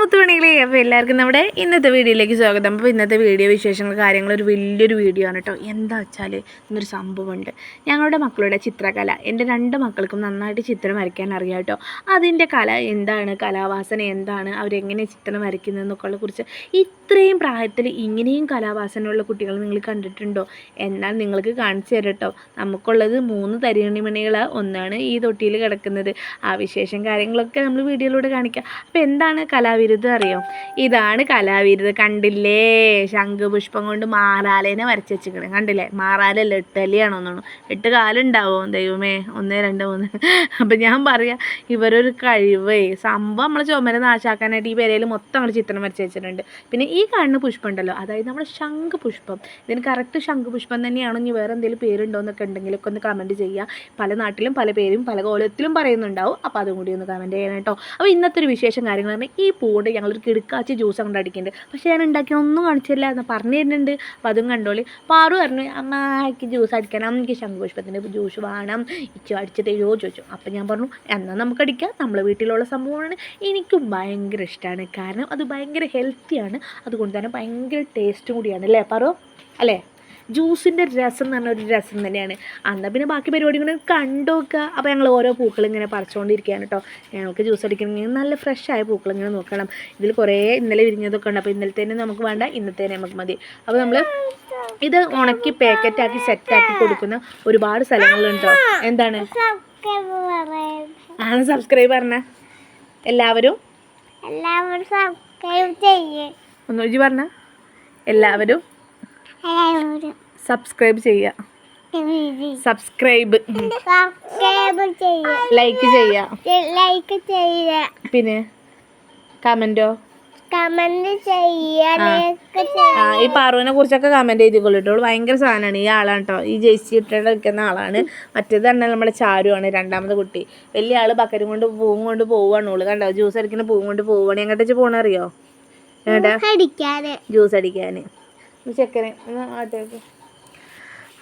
മുത്തുമണികളെ അപ്പോൾ എല്ലാവർക്കും നമ്മുടെ ഇന്നത്തെ വീഡിയോയിലേക്ക് സ്വാഗതം. അപ്പോൾ ഇന്നത്തെ വീഡിയോ വിശേഷങ്ങൾ കാര്യങ്ങൾ ഒരു വലിയൊരു വീഡിയോ ആണ് കേട്ടോ എന്താ വെച്ചാൽ ഇന്നൊരു സംഭവമുണ്ട്. ഞങ്ങളുടെ മക്കളുടെ ചിത്രകല. എന്റെ രണ്ട് മക്കൾക്കും നന്നായിട്ട് ചിത്രം വരയ്ക്കാൻ അറിയാം കേട്ടോ അതിന്റെ കല എന്താണ്? കലാവാസന എന്താണ്? അവരെങ്ങനെ ചിത്രം വരയ്ക്കുന്നതെന്നൊക്കെ കുറിച്ച് ഇത്രയും പ്രായത്തിൽ ഇങ്ങനെയും കലാവാസനയുള്ള കുട്ടികൾ നിങ്ങൾ കണ്ടിട്ടുണ്ടോ? എന്നാൽ നിങ്ങൾക്ക് കാണിച്ചു തരാം കേട്ടോ നമുക്കുള്ളത് മൂന്ന് തരിണിമണികൾ ഒന്നാണ് ഈ തൊട്ടിയിൽ കിടക്കുന്നത്. ആ വിശേഷം കാര്യങ്ങളൊക്കെ നമ്മൾ വീഡിയോയിലൂടെ കാണിക്കാം. അപ്പോൾ എന്താണ് കലാവിരുദ്ധം അറിയോ? ഇതാണ് കലാവിരുദ്ധം കണ്ടില്ലേ? ശംഖുപുഷ്പം കൊണ്ട് മാറാലേനെ വരച്ച് വെച്ചിരിക്കണേ. കണ്ടില്ലേ? മാറാലല്ല? എട്ടലിയാണോ തോന്നുന്നു. എട്ട് കാലുണ്ടാവോ? ദൈവമേ. ഒന്ന് രണ്ട് മൂന്ന്. അപ്പം ഞാൻ പറയാ ഇവരൊരു കഴിവേ. സംഭവം നമ്മളെ ചുമര നാശാക്കാനായിട്ട് ഈ പെരയിൽ മൊത്തം അങ്ങോട്ട് ചിത്രം വരച്ച് വെച്ചിട്ടുണ്ട്. പിന്നെ ഈ കാണുന്ന പുഷ്പം ഉണ്ടല്ലോ. അതായത് നമ്മുടെ ശംഖുപുഷ്പം. ഇതിന് കറക്റ്റ് ശംഖുപുഷ്പം തന്നെയാണോ? ഇനി വേറെ എന്തെങ്കിലും പേരുണ്ടോ എന്നൊക്കെ ഉണ്ടെങ്കിലൊക്കെ ഒന്ന് കമന്റ് ചെയ്യുക. പല നാട്ടിലും പല പേരും പല കോലത്തിലും പറയുന്നുണ്ടാവും. അപ്പോൾ അതും കൂടി ഒന്ന് കമന്റ് ചെയ്യണം കേട്ടോ. അപ്പോൾ ഇന്നത്തെ ഒരു വിശേഷം കാര്യങ്ങൾ പറഞ്ഞാൽ ഈ പൂണ്ട് ഞങ്ങളൊരു കിടുക്കാച്ചി ജ്യൂസ് അങ്ങോട്ട് അടിക്കുന്നുണ്ട് പക്ഷേ ഞാൻ ഉണ്ടാക്കിയ ഒന്നും കാണിച്ചില്ല. എന്ന് പറഞ്ഞു തരുന്നുണ്ട്. അപ്പോൾ അതും കണ്ടോളി. പാറു പറഞ്ഞു അമ്മ എനിക്ക് ജ്യൂസ് അടിക്കണം. എനിക്ക് ശംഖുപുഷ്പത്തിന്റെ ജ്യൂസ് വേണം. ഇച്ചു അടിച്ച് തരുമോ ചോദിച്ചു. അപ്പോൾ ഞാൻ പറഞ്ഞു എന്നാൽ നമുക്ക് അടിക്കാം. നമ്മളെ വീട്ടിലുള്ള സംഭവമാണ്. എനിക്കും ഭയങ്കര ഇഷ്ടമാണ് കാരണം അത് ഭയങ്കര ഹെൽത്തിയാണ് അതുകൊണ്ട് തന്നെ ഭയങ്കര ടേസ്റ്റും കൂടിയാണ്. അല്ലേ പറു അല്ലേ? ജ്യൂസിന്റെ രസം എന്ന് പറഞ്ഞ ഒരു രസം തന്നെയാണ്. എന്നാൽ പിന്നെ ബാക്കി പരിപാടികൾ കണ്ടു നോക്കുക. അപ്പോൾ ഞങ്ങൾ ഓരോ പൂക്കൾ ഇങ്ങനെ പറിച്ചുകൊണ്ടിരിക്കുകയാണ് കേട്ടോ ഞങ്ങൾക്ക് ജ്യൂസ് അടിക്കണമെങ്കിൽ നല്ല ഫ്രഷായ ആയ പൂക്കൾ ഇങ്ങനെ നോക്കണം. ഇതിൽ കുറേ ഇന്നലെ വിരിഞ്ഞതൊക്കെ ഉണ്ട്. അപ്പോൾ ഇന്നലത്തേനെ നമുക്ക് വേണ്ട ഇന്നത്തേനെ നമുക്ക് മതി. അപ്പോൾ നമ്മൾ ഇത് ഉണക്കി പാക്കറ്റാക്കി സെറ്റാക്കി കൊടുക്കുന്ന ഒരുപാട് സ്ഥലങ്ങളുണ്ടോ എന്താണ്? ആണ് സബ്സ്ക്രൈബ് പറഞ്ഞ എല്ലാവരും? എല്ലാവരും സബ്സ്ക്രൈബ് ചെയ്യേ. ഒന്ന് ഒഴിച്ച് പറഞ്ഞ. എല്ലാവരും? സബ്സ്ക്രൈബ് ചെയ്യുക സബ്സ്ക്രൈബ് സബ്സ്ക്രൈബ് ചെയ്യേ. ലൈക്ക് ചെയ്യുക ലൈക്ക് ചെയ്യുക പിന്നെ കമന്റോ കമന്റ് ഈ പാറുവിനെ കുറിച്ചൊക്കെ കമന്റ് ചെയ്തിക്കൊള്ളൂ കേട്ടോ. ഭയങ്കര സാധനമാണ് ഈ ആളാണ് കേട്ടോ. ഈ ജേഴ്സി ഇട്ടിട്ട് നിൽക്കുന്ന ആളാണ്. മറ്റേത് തന്നെ നമ്മുടെ ചാരുവാണ് രണ്ടാമത് കുട്ടി. വലിയ ആൾ ബക്കരും കൊണ്ട് പൂവും കൊണ്ട് പോവാണ് ഓൾ. കണ്ടോ? ജ്യൂസ് അടിക്കുന്ന പൂവും കൊണ്ട് പോവാണ് എങ്ങോട്ട്? പോണറിയോ പോകണറിയോ ജ്യൂസ് അടിക്കാൻ ചെക്കനെ ആട്ടേക്ക്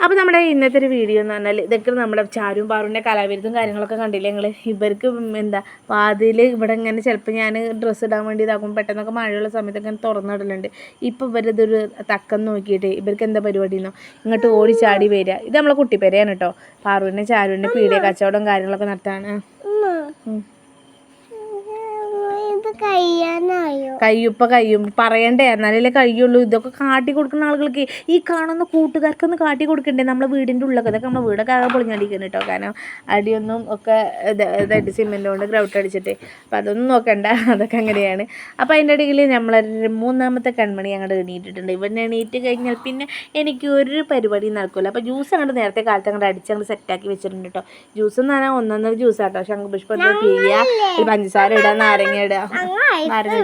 അപ്പോൾ നമ്മുടെ ഇന്നത്തെ ഒരു വീഡിയോ എന്ന് പറഞ്ഞാൽ ഇതൊക്കെ നമ്മുടെ ചാരും പാറുവിന്റെ കലാവിരുദ്ധം കാര്യങ്ങളൊക്കെ കണ്ടില്ലേ ഞങ്ങൾ ഇവർക്ക് എന്താ വാതിൽ ഇവിടെ ഇങ്ങനെ ചിലപ്പോൾ ഞാൻ ഡ്രസ്സ് ഇടാൻ വേണ്ടി ഇതാക്കും പെട്ടെന്നൊക്കെ മഴയുള്ള സമയത്തൊക്കെ തുറന്നിടലുണ്ട്. ഇപ്പോൾ ഇവരിതൊരു തക്കം നോക്കിയിട്ട് ഇവർക്ക് എന്താ പരിപാടി എന്നോ? ഇങ്ങോട്ട് ഓടി ചാടി വരിക. ഇത് നമ്മളെ കുട്ടിപ്പേരെയാണ് കേട്ടോ. പാറുവിന്റെ ചാരുവിന്റെ പീടിയ കച്ചവടം കാര്യങ്ങളൊക്കെ നടത്താണ്. ഇത് കഴിയാനായോ കയ്യുപ്പ കയ്യും പറയണ്ടേ എന്നാലല്ലേ കഴിയുള്ളൂ. ഇതൊക്കെ കാട്ടി കൊടുക്കുന്ന ആളുകൾക്ക് ഈ കാണുന്ന കൂട്ടുകാർക്കൊന്ന് കാട്ടി കൊടുക്കണ്ടേ? നമ്മളെ വീടിന്റെ ഉള്ളൊക്കെ ഇതൊക്കെ നമ്മളെ വീടൊക്കെ ആകെ പൊളിഞ്ഞടിക്കുന്നു കേട്ടോ കാരണം അടിയൊന്നും ഒക്കെ ഇത് ഇതായിട്ട് സിമെന്റ് കൊണ്ട് ഗ്രൗട്ട് അടിച്ചിട്ട്. അപ്പോൾ അതൊന്നും നോക്കണ്ട അതൊക്കെ അങ്ങനെയാണ്. അപ്പോൾ അതിന്റെ ഇടയിൽ നമ്മളൊരു മൂന്നാമത്തെ കൺമണി അങ്ങോട്ട് എണീറ്റിട്ടുണ്ട്. ഇവൻ എണീറ്റ് കഴിഞ്ഞാൽ പിന്നെ എനിക്ക് ഒരു പരിപാടി നടക്കില്ല അപ്പോൾ ജ്യൂസ് അങ്ങോട്ട് നേരത്തെ കാലത്ത് അങ്ങോട്ട് അടിച്ച് അങ്ങോട്ട് സെറ്റാക്കി വെച്ചിട്ടുണ്ട് കേട്ടോ ജ്യൂസ് എന്ന് പറഞ്ഞാൽ ഒന്നൊന്നര ജ്യൂസ് ആട്ടോ. ശംഖുപുഷ്പം പിഴിയുക പഞ്ചസാര ഇടുക നാരങ്ങ ഇടുക നാരങ്ങ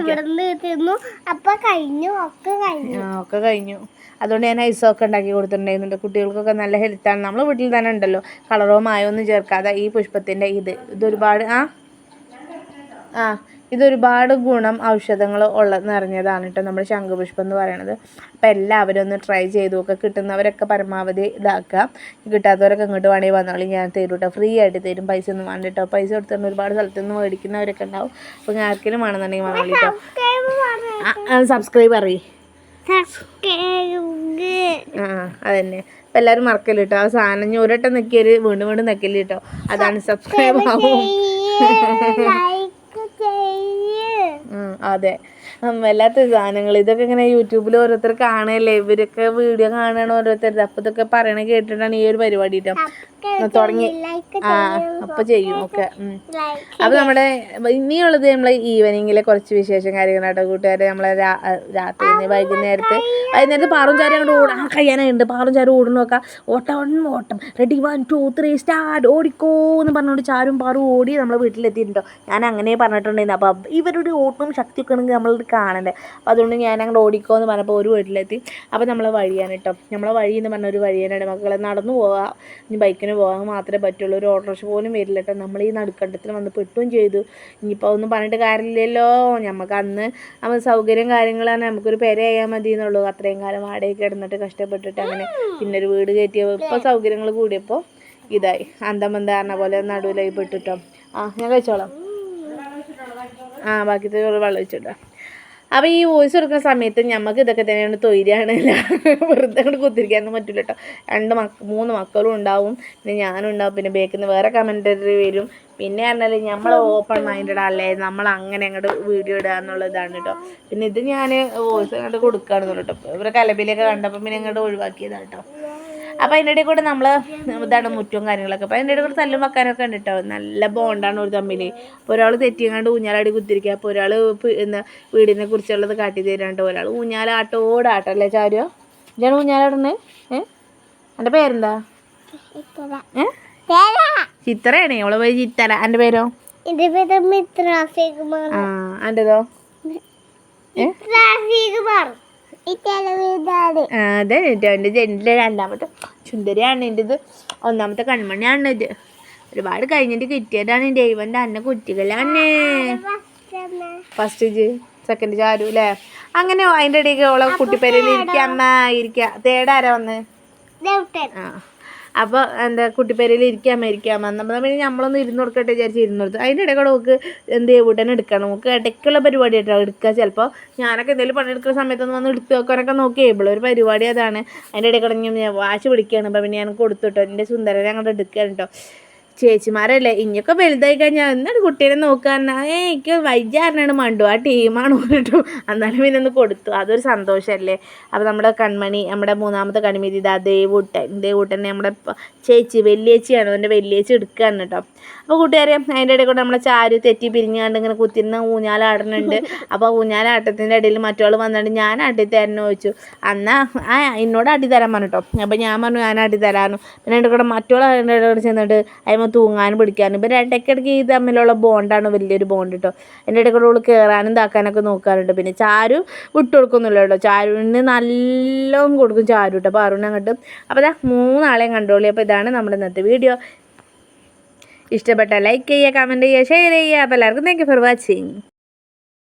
തിന്നു അപ്പൊ കഴിഞ്ഞു ഒക്കെ കഴിഞ്ഞു. ഒക്കെ കഴിഞ്ഞു. അതുകൊണ്ട് ഞാൻ ഐസൊക്കെ ഉണ്ടാക്കി കൊടുത്തിട്ടുണ്ടായിരുന്നുണ്ട് കുട്ടികൾക്കൊക്കെ നല്ല ഹെൽത്താണ് നമ്മളെ വീട്ടിൽ തന്നെ ഉണ്ടല്ലോ. കളറോ മായോ ഒന്നും ചേർക്കാതെ ഈ പുഷ്പത്തിന്റെ ഇത്. ഇതൊരുപാട് ആ? ആ ഇതൊരുപാട് ഗുണം ഔഷധങ്ങൾ ഉള്ള നിറഞ്ഞതാണ് കേട്ടോ നമ്മുടെ ശംഖുപുഷ്പം എന്ന് പറയുന്നത് അപ്പോൾ എല്ലാവരും ഒന്ന് ട്രൈ ചെയ്തു നോക്കുക കിട്ടുന്നവരൊക്കെ പരമാവധി ഇതാക്കുക കിട്ടാത്തവരൊക്കെ ഇങ്ങോട്ട് വേണമെങ്കിൽ വന്നോളി. ഞാൻ തരും കേട്ടോ ഫ്രീ ആയിട്ട് തരും. പൈസ ഒന്നും വേണ്ട കേട്ടോ പൈസ കൊടുത്തിട്ട് ഒരുപാട് സ്ഥലത്ത് നിന്ന് മേടിക്കുന്നവരൊക്കെ ഉണ്ടാവും. അപ്പോൾ ആർക്കെങ്കിലും വേണമെന്നുണ്ടെങ്കിൽ വന്നോളി കേട്ടോ സബ്സ്ക്രൈബ് അറിയേ ആ അതന്നെ. അപ്പം എല്ലാവരും മറക്കൽ കേട്ടോ ആ സാധനം ഇനി ഒരട്ടം നിൽക്കിയൊരു വീണ്ടും വീണ്ടും നിൽക്കൽ കേട്ടോ അതാണ് സബ്സ്ക്രൈബ് ആവും. അതെ. വല്ലാത്ത സാധനങ്ങൾ. ഇതൊക്കെ ഇങ്ങനെ യൂട്യൂബിൽ ഓരോരുത്തർ കാണല്ലേ ഇവരൊക്കെ വീഡിയോ കാണണം ഓരോരുത്തർ അപ്പൊ ഇതൊക്കെ പറയണ കേട്ടിട്ടാണ് ഈ ഒരു പരിപാടി തുടങ്ങി. ആ അപ്പൊ ചെയ്യും. ഒക്കെ അപ്പൊ ലൈക്ക് അപ്പോൾ നമ്മുടെ ഇനിയുള്ളത് നമ്മളെ ഈവനിങ്ങിലെ കുറച്ച് വിശേഷം കാര്യങ്ങളാട്ടോ. കൂട്ടുകാരെ നമ്മളെ രാത്രി വൈകുന്നേരത്ത് വൈകുന്നേരത്ത് പാറും ചാരി അങ്ങോട്ട് ഓടാൻ കഴിയാനുണ്ട് പാറും ചാരും ഓടുന്നു നോക്കാം. ഓട്ടം ഓട്ടം. Ready one two three start ഓടിക്കോ എന്ന് പറഞ്ഞുകൊണ്ട് ചാരും പാറും ഓടി നമ്മളെ വീട്ടിലെത്തിയിട്ടുണ്ടോ ഞാൻ അങ്ങനെ പറഞ്ഞിട്ടുണ്ടായിരുന്നു. അപ്പോൾ ഇവരുടെ ഓട്ടവും ശക്തിയൊക്കെ ആണെങ്കിൽ നമ്മളിത് കാണണ്ടേ? അപ്പോൾ അതുകൊണ്ട് ഞാൻ അങ്ങോട്ട് ഓടിക്കോ എന്ന് പറഞ്ഞപ്പോൾ ഒരു വീട്ടിലെത്തി. അപ്പോൾ നമ്മളെ വഴിയാണ് കേട്ടോ നമ്മളെ വഴി എന്ന് പറഞ്ഞ ഒരു വഴിയാണ് മക്കളെ നടന്നു പോവാം. ഇനി ബൈക്കിന് പോകാൻ മാത്രമേ പറ്റുള്ളൂ. ഒരു ഓട്ടോറിക്ഷ പോലും വരില്ല കേട്ടോ നമ്മൾ ഈ നടുക്കണ്ടത്തിൽ വന്ന് പെട്ടും ചെയ്തു. ഇനിയിപ്പോൾ ഒന്നും പറഞ്ഞിട്ട് കാര്യമില്ലല്ലോ. നമുക്ക് അന്ന് നമ്മൾ സൗകര്യം കാര്യങ്ങളാണ്. നമുക്കൊരു പെരയായാൽ മതി എന്നുള്ളൂ അത്രയും കാലം വാടകയ്ക്ക് കിടന്നിട്ട് കഷ്ടപ്പെട്ടിട്ട് അങ്ങനെ പിന്നെ ഒരു വീട് കയറ്റിയ ഇപ്പോൾ സൗകര്യങ്ങൾ കൂടിയപ്പോൾ ഇതായി. അന്തമന്ത പറഞ്ഞ പോലെ നടുവിലായി പെട്ടിട്ടോ ആ ഞാൻ കഴിച്ചോളാം. ആ ബാക്കിത്തെ വെള്ളം ഒഴിച്ചിട്ടോ. അപ്പോൾ ഈ വോയിസ് കൊടുക്കുന്ന സമയത്ത് നമുക്ക് ഇതൊക്കെ തന്നെയാണ് തൊയിലാണ് വെറുതെ അങ്ങോട്ട് കുത്തിരിക്കാനൊന്നും പറ്റില്ല കേട്ടോ രണ്ട് മക്ക മൂന്ന് മക്കളും ഉണ്ടാവും. പിന്നെ ഞാനും ഉണ്ടാവും. പിന്നെ ബേക്കിൽ വേറെ കമന്ററി വരും. പിന്നെ പറഞ്ഞാൽ നമ്മൾ ഓപ്പൺ മൈൻഡഡ് അല്ലേ നമ്മൾ അങ്ങനെ അങ്ങോട്ട് വീഡിയോ ഇടുക എന്നുള്ളതാണ് കേട്ടോ പിന്നെ ഇത് ഞാൻ വോയിസ് അങ്ങോട്ട് കൊടുക്കുകയാണെന്നുള്ളൂ കേട്ടോ ഇവരെ കലബിലൊക്കെ കണ്ടപ്പോൾ പിന്നെ അങ്ങോട്ട് ഒഴിവാക്കിയതാണ് കേട്ടോ അപ്പോൾ അതിന്റെ ഇടയിൽ കൂടെ നമ്മൾ ഇതാണ് മുറ്റവും കാര്യങ്ങളൊക്കെ. അപ്പോൾ അതിന്റെ ഇടയിൽ കൂടെ തല്ലും വെക്കാനൊക്കെ ഉണ്ട് കേട്ടോ നല്ല ബോണ്ടാണ് ഒരു തമ്മിൽ അപ്പോൾ ഒരാൾ തെറ്റിയങ്ങാണ്ട് ഊഞ്ഞാലാടി കുത്തിരിക്കുക. അപ്പോൾ ഒരാൾ എന്താ വീടിനെ കുറിച്ചുള്ളത് കാട്ടി തരാണ്ട് ഒരാൾ ഊഞ്ഞാലാട്ടോടാട്ടം അല്ലേ ചാരുവോ ഇതാണ് ഊഞ്ഞാലാടണേ ഏ? എന്റെ പേരെന്താ? ഏ? ചിത്രയാണ് അവളെ പേര് ചിത്തര. എന്റെ പേരോ? ആ എന്റെതോ ആ, അതെ എന്റെ ജെന്റിലെ രണ്ടാമത്തെ ചുന്ദരിയാണ് എന്റെ ഇത്. ഒന്നാമത്തെ കൺമണിയാണ് ഇത്. ഒരുപാട് കഴിഞ്ഞിട്ട് കിട്ടിയതാണ് ദൈവന്റെ അന്ന കുട്ടികളാണ്. ഫസ്റ്റ് ജ് സെക്കൻഡ് ചാരു അല്ലേ അങ്ങനെ അതിന്റെ ഇടയ്ക്ക് ഓളെ കുട്ടിപ്പേരിൽ ഇരിക്കാമ്മ ഇരിക്കുക തേടാരാ വന്ന്? ആ. അപ്പോൾ എന്താ കുട്ടിപ്പേരയിൽ ഇരിക്കാമ ഇരിക്കാമ നമ്മൾ പിന്നെ നമ്മളൊന്ന് ഇരുന്ന് കൊടുക്കട്ടെ വിചാരിച്ച് ഇരുന്ന് കൊടുത്തു. അതിന്റെ ഇടയ്ക്ക് നമുക്ക് എന്ത് ഉടനെ എടുക്കണം. നമുക്ക് ഇടയ്ക്കുള്ള പരിപാടി ആയിട്ടോ എടുക്കുക. ചിലപ്പോൾ ഞാനൊക്കെ എന്തെങ്കിലും പണിയെടുക്കുന്ന സമയത്തൊന്നും വന്ന് എടുത്ത് വെക്കാനൊക്കെ നോക്കി ഒരു പരിപാടി അതാണ്. അതിന്റെ ഇടയ്ക്കിടങ്ങി ഞാൻ വാശി പിടിക്കുകയാണ്. അപ്പോൾ പിന്നെ ഞാൻ കൊടുത്തു കേട്ടോ. എന്റെ സുന്ദരനെ അങ്ങോട്ട് എടുക്കുകയാണ് കേട്ടോ. ചേച്ചിമാരല്ലേ ഇനിയൊക്കെ വലുതായി കഴിഞ്ഞാൽ എന്നിട്ട് കുട്ടീനെ നോക്കാൻ ഏ എനിക്ക് വൈദ്യാരനാണ് മണ്ടു ആ ടീമാണ് പറഞ്ഞിട്ടു. എന്നാലും പിന്നെ ഒന്ന് കൊടുത്തു. അതൊരു സന്തോഷമല്ലേ? അപ്പോൾ നമ്മുടെ കൺമണി നമ്മുടെ മൂന്നാമത്തെ കണിമിതി ഇതാ ദേവൂട്ടൻ. ദേവൂട്ടനെ നമ്മുടെ ചേച്ചി വലിയേച്ചിയാണ് അതിന്റെ വലിയേച്ചി എടുക്കുകയാണ് കേട്ടോ അപ്പോൾ കൂട്ടുകാരെ അതിന്റെ ഇടയിൽ കൂടെ നമ്മളെ ചാരു തെറ്റി പിരിഞ്ഞാണ്ട് ഇങ്ങനെ കുത്തിരുന്ന ഊഞ്ഞാലാടുന്നുണ്ട് അപ്പോൾ ഊഞ്ഞാലാട്ടത്തിന്റെ ഇടയിൽ മറ്റോൾ വന്നിട്ട് ഞാൻ അടി തരണം? ചോദിച്ചു. എന്നാൽ ആ എന്നോട് അടി തരാൻ പറഞ്ഞു കേട്ടോ അപ്പോൾ ഞാൻ പറഞ്ഞു ഞാൻ അടി തരാമെന്നു പിന്നെ അതിന്റെ കൂടെ മറ്റോൾ അതിന്റെ ഇടയിൽ ചെന്നിട്ട് അതിമ തൂങ്ങാനും പിടിക്കാനും. ഇപ്പം ഇടയ്ക്കിടയ്ക്ക് ഈ തമ്മിലുള്ള ബോണ്ടാണ് വലിയൊരു ബോണ്ട് കേട്ടോ എന്റെ ഇടയ്ക്ക് ഉള്ളിൽ കയറാനും താക്കാനൊക്കെ നോക്കാറുണ്ട്. പിന്നെ ചാരു വിട്ടു കൊടുക്കുന്നില്ല കേട്ടോ. ചാരുവിന് നല്ലോണം കൊടുക്കും ചാരു കേട്ടോ അപ്പോൾ അരുൺ അങ്ങോട്ട് അപ്പോൾ ഇതാ മൂന്നാളെയും കണ്ടോളി. അപ്പോൾ ഇതാണ് നമ്മുടെ ഇന്നത്തെ വീഡിയോ ഇഷ്ടപ്പെട്ട ലൈക്ക് ചെയ്യുക കമന്റ് ചെയ്യുക ഷെയർ ചെയ്യുക. അപ്പോൾ എല്ലാവർക്കും താങ്ക് യു ഫോർ വാച്ചിങ്